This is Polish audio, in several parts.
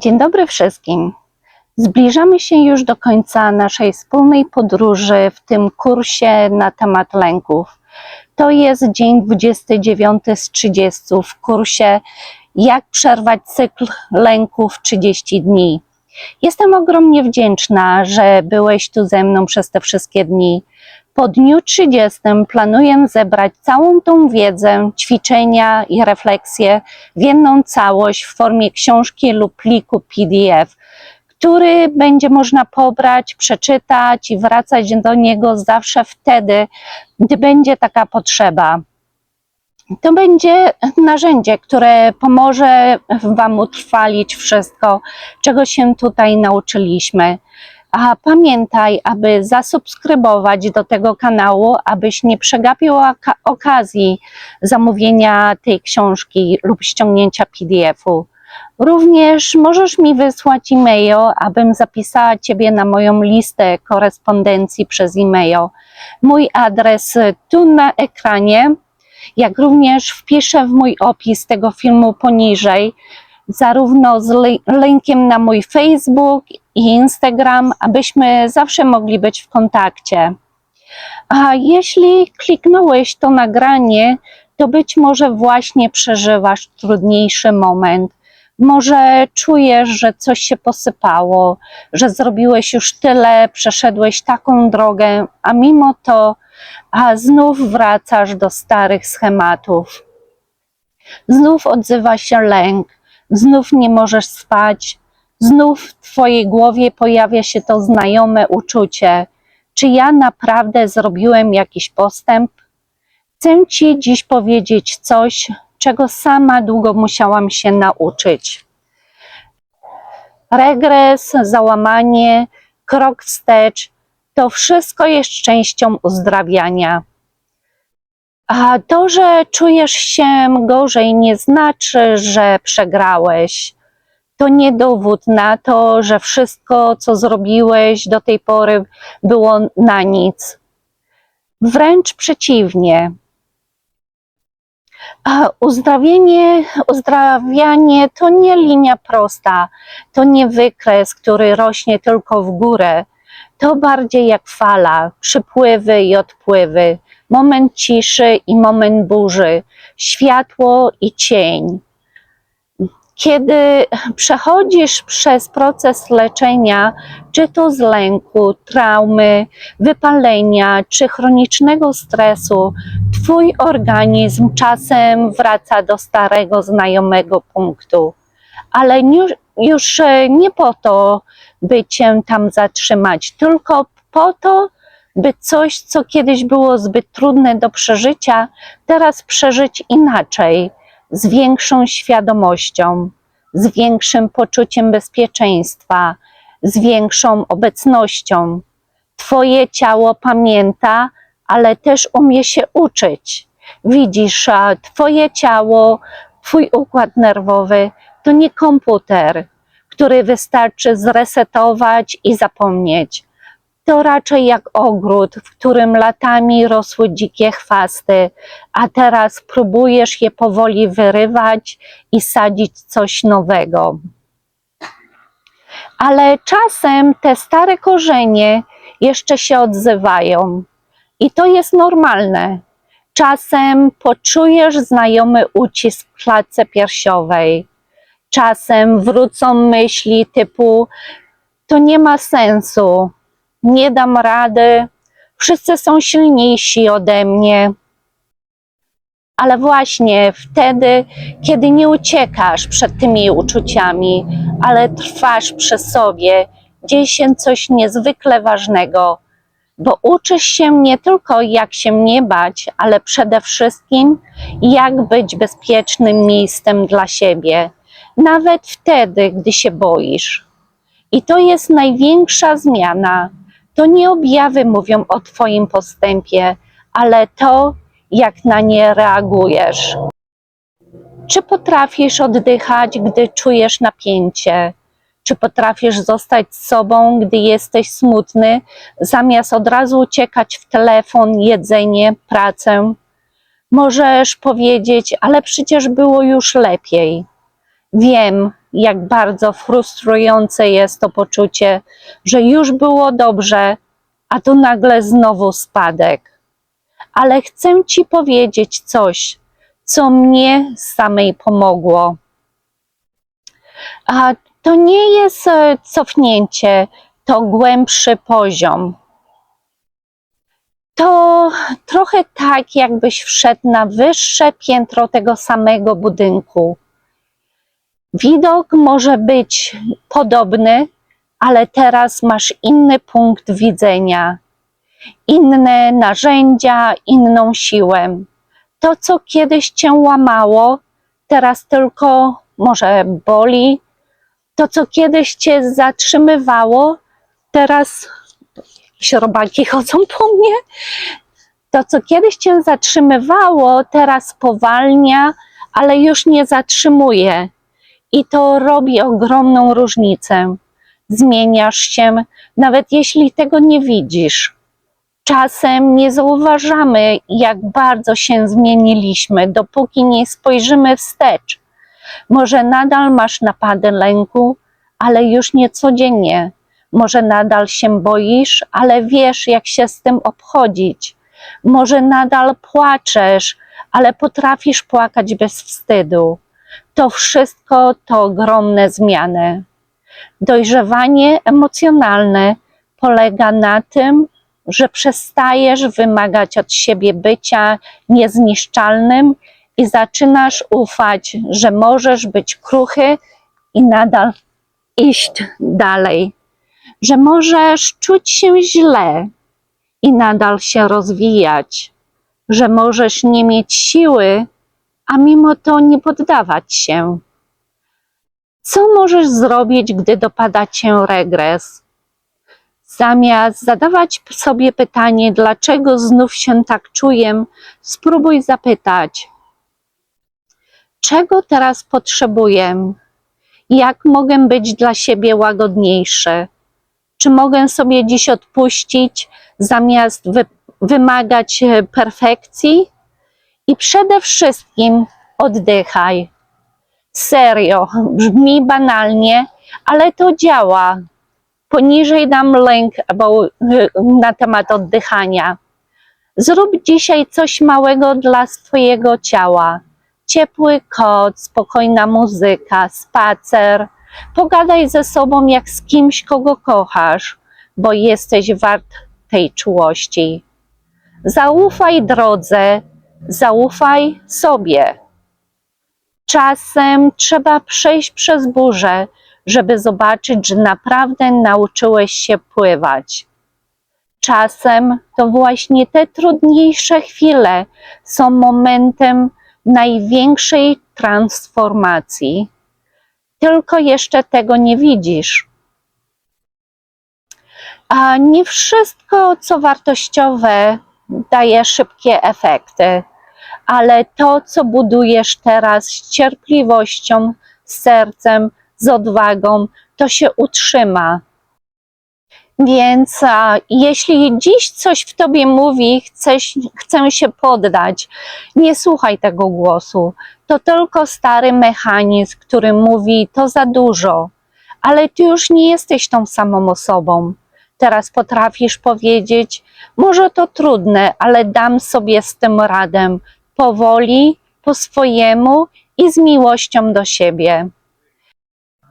Dzień dobry wszystkim. Zbliżamy się już do końca naszej wspólnej podróży w tym kursie na temat lęków. To jest dzień 29 z 30 w kursie Jak przerwać cykl lęków 30 dni. Jestem ogromnie wdzięczna, że byłeś tu ze mną przez te wszystkie dni. Po dniu 30 planuję zebrać całą tą wiedzę, ćwiczenia i refleksje w jedną całość w formie książki lub pliku PDF, który będzie można pobrać, przeczytać i wracać do niego zawsze wtedy, gdy będzie taka potrzeba. To będzie narzędzie, które pomoże Wam utrwalić wszystko, czego się tutaj nauczyliśmy. A pamiętaj, aby zasubskrybować do tego kanału, abyś nie przegapił oka- okazji zamówienia tej książki lub ściągnięcia PDF-u. Również możesz mi wysłać e-mail, abym zapisała Ciebie na moją listę korespondencji przez e-mail. Mój adres tu na ekranie, jak również wpiszę w mój opis tego filmu poniżej, zarówno z li- linkiem na mój Facebook i Instagram, abyśmy zawsze mogli być w kontakcie. A jeśli kliknąłeś to nagranie, to być może właśnie przeżywasz trudniejszy moment. Może czujesz, że coś się posypało, że zrobiłeś już tyle, przeszedłeś taką drogę, a mimo to a znów wracasz do starych schematów. Znów odzywa się lęk, znów nie możesz spać, znów w Twojej głowie pojawia się to znajome uczucie. Czy ja naprawdę zrobiłem jakiś postęp? Chcę Ci dziś powiedzieć coś, czego sama długo musiałam się nauczyć. Regres, załamanie, krok wstecz to wszystko jest częścią uzdrawiania. A to, że czujesz się gorzej, nie znaczy, że przegrałeś. To nie dowód na to, że wszystko, co zrobiłeś do tej pory, było na nic. Wręcz przeciwnie. Uzdrawienie, uzdrawianie to nie linia prosta, to nie wykres, który rośnie tylko w górę. To bardziej jak fala, przypływy i odpływy, moment ciszy i moment burzy, światło i cień. Kiedy przechodzisz przez proces leczenia, czy to z lęku, traumy, wypalenia, czy chronicznego stresu, Twój organizm czasem wraca do starego, znajomego punktu, ale już, już e, nie po to, by Cię tam zatrzymać, tylko po to, by coś, co kiedyś było zbyt trudne do przeżycia, teraz przeżyć inaczej, z większą świadomością, z większym poczuciem bezpieczeństwa, z większą obecnością. Twoje ciało pamięta, ale też umie się uczyć. Widzisz, Twoje ciało, Twój układ nerwowy to nie komputer, który wystarczy zresetować i zapomnieć. To raczej jak ogród, w którym latami rosły dzikie chwasty, a teraz próbujesz je powoli wyrywać i sadzić coś nowego. Ale czasem te stare korzenie jeszcze się odzywają. I to jest normalne. Czasem poczujesz znajomy ucisk w klatce piersiowej. Czasem wrócą myśli typu: To nie ma sensu, nie dam rady, wszyscy są silniejsi ode mnie. Ale właśnie wtedy, kiedy nie uciekasz przed tymi uczuciami, ale trwasz przy sobie, dzieje się coś niezwykle ważnego bo uczysz się nie tylko jak się nie bać, ale przede wszystkim jak być bezpiecznym miejscem dla siebie, nawet wtedy, gdy się boisz. I to jest największa zmiana. To nie objawy mówią o Twoim postępie, ale to, jak na nie reagujesz. Czy potrafisz oddychać, gdy czujesz napięcie? Czy potrafisz zostać sobą, gdy jesteś smutny, zamiast od razu uciekać w telefon, jedzenie, pracę? Możesz powiedzieć, ale przecież było już lepiej. Wiem, jak bardzo frustrujące jest to poczucie, że już było dobrze, a tu nagle znowu spadek. Ale chcę Ci powiedzieć coś, co mnie samej pomogło. A to nie jest e, cofnięcie, to głębszy poziom. To trochę tak, jakbyś wszedł na wyższe piętro tego samego budynku. Widok może być podobny, ale teraz masz inny punkt widzenia, inne narzędzia, inną siłę. To, co kiedyś cię łamało, teraz tylko może boli. To, co kiedyś cię zatrzymywało, teraz jakieś robaki chodzą po mnie. To, co kiedyś cię zatrzymywało, teraz powalnia, ale już nie zatrzymuje. I to robi ogromną różnicę. Zmieniasz się, nawet jeśli tego nie widzisz. Czasem nie zauważamy, jak bardzo się zmieniliśmy, dopóki nie spojrzymy wstecz. Może nadal masz napady lęku, ale już nie codziennie. Może nadal się boisz, ale wiesz, jak się z tym obchodzić. Może nadal płaczesz, ale potrafisz płakać bez wstydu. To wszystko to ogromne zmiany. Dojrzewanie emocjonalne polega na tym, że przestajesz wymagać od siebie bycia niezniszczalnym i zaczynasz ufać, że możesz być kruchy i nadal iść dalej, że możesz czuć się źle i nadal się rozwijać, że możesz nie mieć siły, a mimo to nie poddawać się. Co możesz zrobić, gdy dopada cię regres? Zamiast zadawać sobie pytanie, dlaczego znów się tak czuję, spróbuj zapytać, czego teraz potrzebuję? Jak mogę być dla siebie łagodniejszy? Czy mogę sobie dziś odpuścić, zamiast wy wymagać e, perfekcji? I przede wszystkim oddychaj. Serio, brzmi banalnie, ale to działa. Poniżej dam link bo, na temat oddychania. Zrób dzisiaj coś małego dla swojego ciała. Ciepły kot, spokojna muzyka, spacer. Pogadaj ze sobą jak z kimś, kogo kochasz, bo jesteś wart tej czułości. Zaufaj drodze, zaufaj sobie. Czasem trzeba przejść przez burzę, żeby zobaczyć, że naprawdę nauczyłeś się pływać. Czasem to właśnie te trudniejsze chwile są momentem największej transformacji. Tylko jeszcze tego nie widzisz. A nie wszystko, co wartościowe, daje szybkie efekty, ale to, co budujesz teraz z cierpliwością, z sercem, z odwagą, to się utrzyma. Więc a, jeśli dziś coś w tobie mówi, chcesz, chcę się poddać, nie słuchaj tego głosu. To tylko stary mechanizm, który mówi to za dużo, ale ty już nie jesteś tą samą osobą. Teraz potrafisz powiedzieć, może to trudne, ale dam sobie z tym radę, powoli, po swojemu i z miłością do siebie.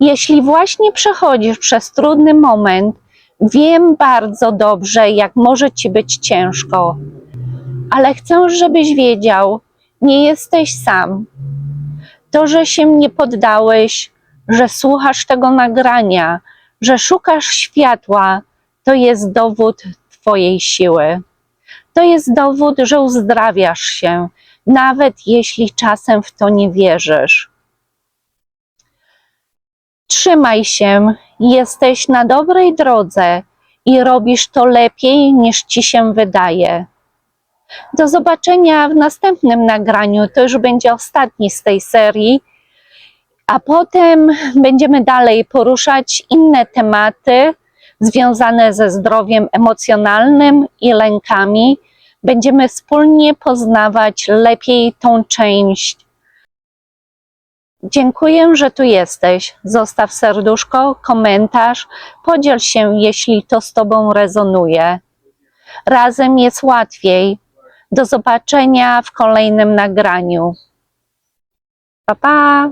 Jeśli właśnie przechodzisz przez trudny moment, wiem bardzo dobrze, jak może ci być ciężko, ale chcę, żebyś wiedział, nie jesteś sam. To, że się nie poddałeś, że słuchasz tego nagrania, że szukasz światła, to jest dowód Twojej siły. To jest dowód, że uzdrawiasz się, nawet jeśli czasem w to nie wierzysz. Trzymaj się, jesteś na dobrej drodze i robisz to lepiej niż ci się wydaje. Do zobaczenia w następnym nagraniu. To już będzie ostatni z tej serii, a potem będziemy dalej poruszać inne tematy związane ze zdrowiem emocjonalnym i lękami. Będziemy wspólnie poznawać lepiej tą część Dziękuję, że tu jesteś. Zostaw serduszko, komentarz, podziel się, jeśli to z Tobą rezonuje. Razem jest łatwiej. Do zobaczenia w kolejnym nagraniu. Pa, pa!